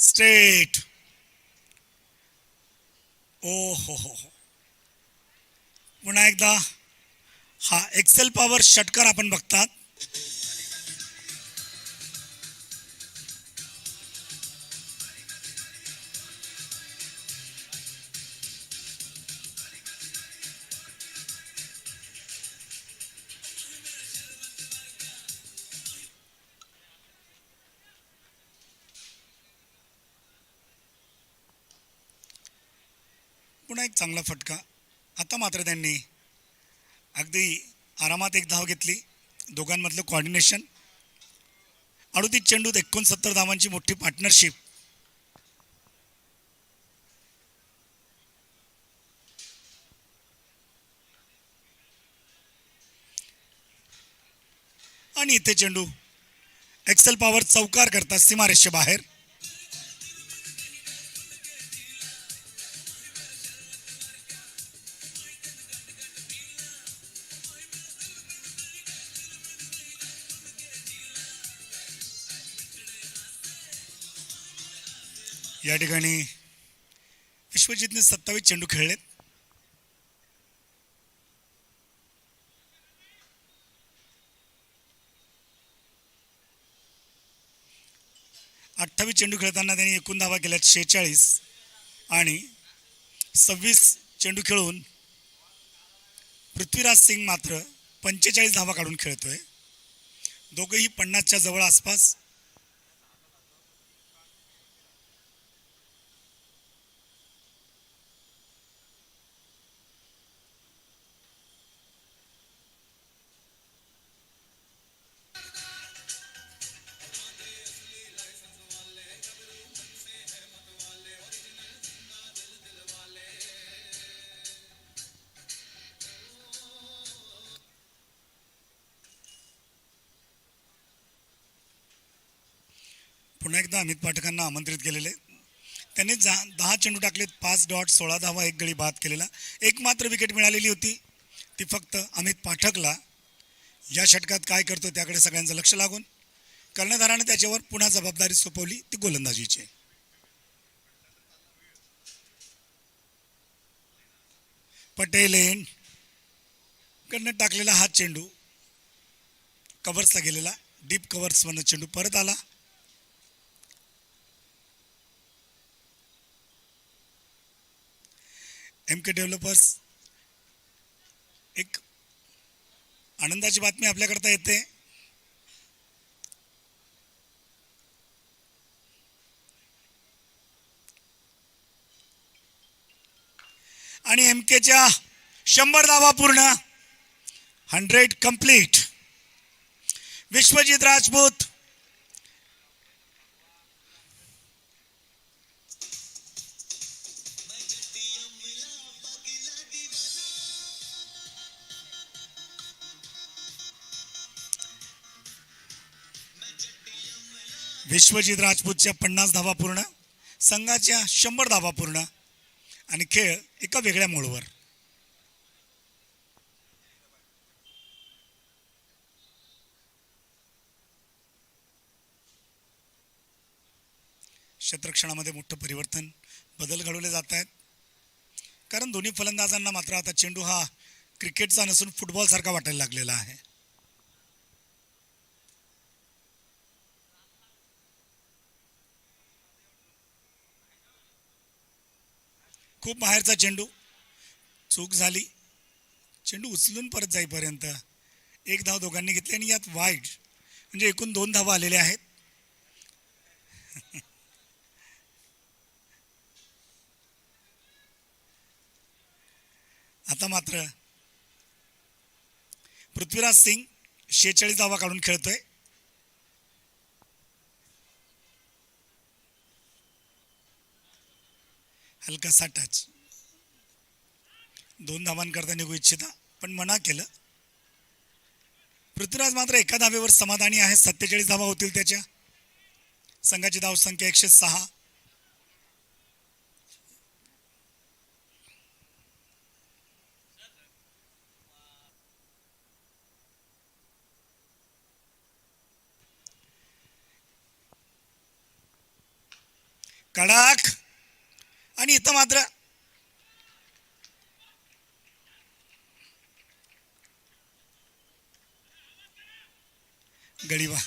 Straight. ओ हो हो हो. पुन्हा एकदा हा एक्सेल पॉवर षटकार आपण बघतात. पुन्हा एक चांगला फटका. आता मात्र त्यांनी अगदी आरामात एक धाव घेतली. दोघांमधलं कॉर्डिनेशन अडुतीस चेंडूत एकोणसत्तर धावांची मोठी पार्टनरशिप आणि इथे चेंडू. एक्सेल पॉवर चौकार करतात सीमारेषे बाहेर या ठिकाणी विश्वजितने सत्तावीस चेंडू खेळलेत. अठ्ठावीस चेंडू खेळताना त्यांनी एकूण धावा केल्यात शेहेचाळीस आणि सव्वीस चेंडू खेळून पृथ्वीराज सिंग मात्र पंचेचाळीस धावा काढून खेळतोय. दोघंही पन्नासच्या जवळ आसपास पुन्हा एकदा अमित पाठकांना आमंत्रित केलेले. त्यांनी जा दहा चेंडू टाकलेत पाच डॉट सोळा धावा एक गडी बाद केलेला. एक मात्र विकेट मिळालेली होती. ती फक्त अमित पाठकला. या षटकात काय करतो त्याकडे सगळ्यांचं लक्ष लागून. कर्णधाराने त्याच्यावर पुन्हा जबाबदारी सोपवली ती गोलंदाजीची. पटेल एंड कडनं टाकलेला हा चेंडू. कव्हर्सला गेलेला. डीप कव्हर्समधनं चेंडू परत आला. एम के डेव्हलपर्स एक आनंदाची बातमी आपल्याकरता येते. आणि एम केच्या शंभर धावा पूर्ण. Hundred complete Vishwajit Rajput. Vishwajit राजपूतच्या पन्नास धावा पूर्ण संघाच्या शंभर धावा पूर्ण आणि खेळ एका वेगळ्या मोडवर. क्षेत्रक्षणामध्ये मोठं परिवर्तन बदल घडवले जात आहेत. कारण दोन्ही फलंदाजांना मात्र आता चेंडू हा क्रिकेटचा नसून फुटबॉलसारखा वाटायला लागलेला आहे. खूप बाहेरचा चेंडू. चूक झाली. चेंडू उचलून परत जाईपर्यंत एक धाव दोघांनी घेतली आणि यात वाईट म्हणजे एकूण दोन धावा आलेल्या आहेत. आता मात्र पृथ्वीराज सिंग शेहेचाळीस धावा काढून खेळतोय. हलकासा टच दोन धावांकरता निघू इच्छिता पण मना केलं. पृथ्वीराज मात्र एका धावेवर समाधानी आहे. सत्तेचाळीस धावा होतील त्याच्या. संघाची धावसंख्या एकशे सहा. कडाख! आणि इथं मात्र गडीबा